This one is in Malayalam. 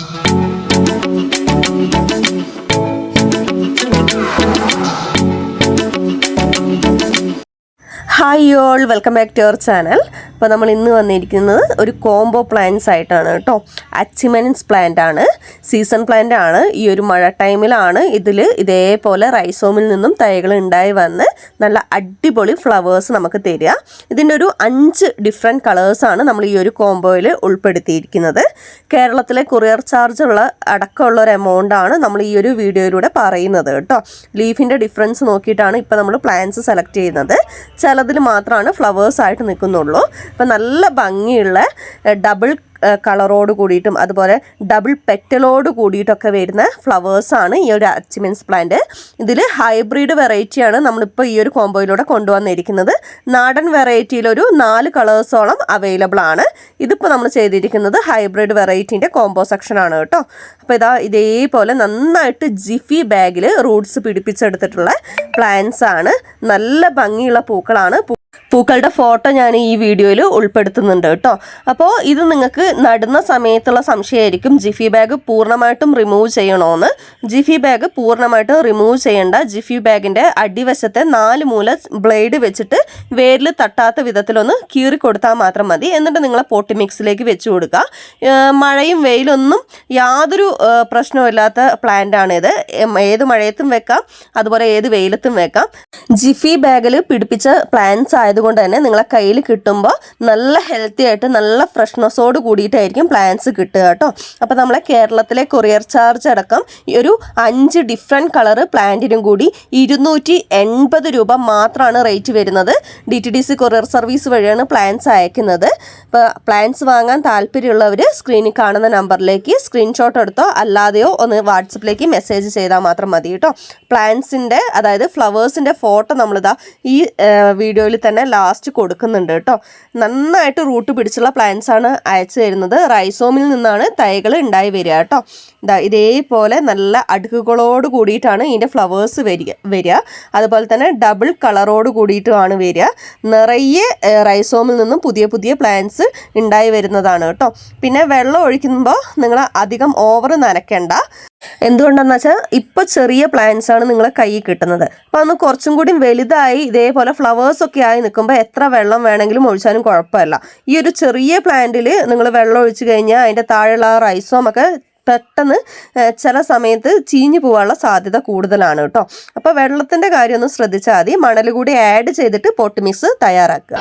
Thank you. Hi all welcome back to our channel അപ്പോൾ നമ്മൾ ഇന്ന് വന്നിരിക്കുന്നത് ഒരു കോംബോ പ്ലാന്റ്സ് ആയിട്ടാണ് കേട്ടോ. അച്ചിമൻസ് പ്ലാന്റ് ആണ്. സീസൺ പ്ലാന്റ് ആണ്. ഈ ഒരു മഴ ടൈമിലാണ് ഇതിൽ ഇതേപോലെ റൈസോമിൽ നിന്നും തൈകൾ ഉണ്ടായി വന്ന് നല്ല അടിപൊളി ഫ്ലവേഴ്സ് നമുക്ക് തരിക. ഇതിന്റെ ഒരു അഞ്ച് ഡിഫറെന്റ് കളേഴ്സാണ് നമ്മൾ ഈ ഒരു കോംബോയിൽ ഉൾപ്പെടുത്തിയിരിക്കുന്നത്. കേരളത്തിലെ കൊറിയർ ചാർജ് ഉള്ള അടക്കമുള്ള ഒരു എമൗണ്ട് ആണ് നമ്മൾ ഈ ഒരു വീഡിയോയിലൂടെ പറയുന്നത് കേട്ടോ. ലീഫിന്റെ ഡിഫറൻസ് നോക്കിയിട്ടാണ് ഇപ്പോൾ നമ്മൾ പ്ലാന്റ്സ് സെലക്ട് ചെയ്യുന്നത്. മാത്രമാണ് ഫ്ലവേഴ്സ് ആയിട്ട് നിൽക്കുന്നുള്ളൂ. അപ്പം നല്ല ഭംഗിയുള്ള ഡബിൾ കളറോട് കൂടിയിട്ടും അതുപോലെ ഡബിൾ പെറ്റലോട് കൂടിയിട്ടൊക്കെ വരുന്ന ഫ്ലവേഴ്സാണ് ഈ ഒരു അച്ചിമെൻസ് പ്ലാന്റ്. ഇതിൽ ഹൈബ്രിഡ് വെറൈറ്റിയാണ് നമ്മളിപ്പോൾ ഈ ഒരു കോമ്പോയിലൂടെ കൊണ്ടുവന്നിരിക്കുന്നത്. നാടൻ വെറൈറ്റിയിലൊരു നാല് കളേഴ്സോളം അവൈലബിൾ ആണ്. ഇതിപ്പോൾ നമ്മൾ ചെയ്തിരിക്കുന്നത് ഹൈബ്രിഡ് വെറൈറ്റീന്റെ കോംബോ സെക്ഷനാണ് കേട്ടോ. അപ്പോൾ ഇതാ ഇതേപോലെ നന്നായിട്ട് ജിഫി ബാഗിൽ റൂട്ട്സ് പിടിപ്പിച്ചെടുത്തിട്ടുള്ള പ്ലാന്റ്സ് ആണ്. നല്ല ഭംഗിയുള്ള പൂക്കളാണ്. പൂക്കളുടെ ഫോട്ടോ ഞാൻ ഈ വീഡിയോയിൽ ഉൾപ്പെടുത്തുന്നുണ്ട് കേട്ടോ. അപ്പോൾ ഇത് നിങ്ങൾക്ക് നടുന്ന സമയത്തുള്ള സംശയമായിരിക്കും. ജിഫി ബാഗ് പൂർണമായിട്ടും റിമൂവ് ചെയ്യണമെന്ന് ജിഫി ബാഗ് പൂർണമായിട്ടും റിമൂവ് ചെയ്യേണ്ട. ജിഫി ബാഗിന്റെ അടിവശത്തെ നാല് മൂല ബ്ലേഡ് വെച്ചിട്ട് വേരിൽ തട്ടാത്ത വിധത്തിലൊന്ന് കീറി കൊടുത്താൽ മാത്രം മതി. എന്നിട്ട് നിങ്ങളെ പോട്ടി മിക്സിലേക്ക് വെച്ച് കൊടുക്കുക മഴയും വെയിലൊന്നും യാതൊരു പ്രശ്നമില്ലാത്ത ആണിത് എം, ഏത് മഴയത്തും വെക്കാം. അതുപോലെ ഏത് വെയിലത്തും വെക്കാം. ജിഫി ബാഗിൽ പിടിപ്പിച്ച പ്ലാന്റ്സ് ആയതുകൊണ്ട് തന്നെ നിങ്ങളെ കയ്യിൽ കിട്ടുമ്പോൾ നല്ല ഹെൽത്തി ആയിട്ട് നല്ല ഫ്രഷ്നെസ്സോട് കൂടിയിട്ടായിരിക്കും പ്ലാന്റ്സ് കിട്ടുക കേട്ടോ. അപ്പോൾ നമ്മളെ കേരളത്തിലെ കൊറിയർ ചാർജ് അടക്കം ഒരു അഞ്ച് ഡിഫറെന്റ് കളറ് പ്ലാന്റിനും കൂടി ഇരുന്നൂറ്റി എൺപത് രൂപ മാത്രമാണ് റേറ്റ് വരുന്നത്. D T D C courier service വഴിയാണ് പ്ലാൻസ് അയക്കുന്നത്. അപ്പോൾ പ്ലാന്റ്സ് വാങ്ങാൻ താല്പര്യമുള്ളവർ സ്ക്രീനിൽ കാണുന്ന നമ്പറിലേക്ക് സ്ക്രീൻഷോട്ട് എടുത്തോ അല്ലാതെയോ ഒന്ന് വാട്സപ്പിലേക്ക് മെസ്സേജ് ചെയ്താൽ മാത്രം മതി കേട്ടോ. പ്ലാന്റ്സിന്റെ അതായത് ഫ്ലവേഴ്സിന്റെ ഫോട്ടോ നമ്മളിതാ ഈ വീഡിയോയിൽ തന്നെ ലാസ്റ്റ് കൊടുക്കുന്നുണ്ട് കേട്ടോ. നന്നായിട്ട് റൂട്ട് പിടിച്ചുള്ള പ്ലാന്റ്സ് ആണ് അയച്ചു തരുന്നത്. റൈസോമിൽ നിന്നാണ് തൈകൾ ഉണ്ടായി വരിക കേട്ടോ. ഇതാ ഇതേപോലെ നല്ല അടുക്കുകളോട് കൂടിയിട്ടാണ് ഇതിന്റെ ഫ്ലവേഴ്സ് വരിക വരിക. അതുപോലെ തന്നെ ഡബിൾ കളറോട് കൂടിയിട്ടുമാണ് വരിക. നിറയെ റൈസോമിൽ നിന്നും പുതിയ പുതിയ പ്ലാന്റ്സ് ഉണ്ടായി വരുന്നതാണ് കേട്ടോ. പിന്നെ വെള്ളം ഒഴിക്കുമ്പോൾ നിങ്ങൾ അധികം ഓവർ നനയ്ക്കണ്ട. എന്തുകൊണ്ടെന്ന് വെച്ചാൽ ഇപ്പോൾ ചെറിയ പ്ലാന്റ്സ് ആണ് നിങ്ങളെ കയ്യിൽ കിട്ടുന്നത്. അപ്പൊ അന്ന് കുറച്ചും കൂടി വലുതായി ഇതേപോലെ ഫ്ലവേഴ്സ് ഒക്കെ ആയി നിൽക്കുമ്പോൾ എത്ര വെള്ളം വേണമെങ്കിലും ഒഴിച്ചാലും കുഴപ്പമില്ല. ഈ ഒരു ചെറിയ പ്ലാന്റിൽ നിങ്ങൾ വെള്ളം ഒഴിച്ചു കഴിഞ്ഞാൽ അതിന്റെ താഴെയുള്ള റൈസോം ഒക്കെ പെട്ടെന്ന് ചില സമയത്ത് ചീഞ്ഞു പോകാനുള്ള സാധ്യത കൂടുതലാണ് കേട്ടോ. അപ്പൊ വെള്ളത്തിന്റെ കാര്യം ഒന്ന് ശ്രദ്ധിച്ചാൽ മതി. മണൽ കൂടി ആഡ് ചെയ്തിട്ട് പോട്ട് മിക്സ് തയ്യാറാക്കുക.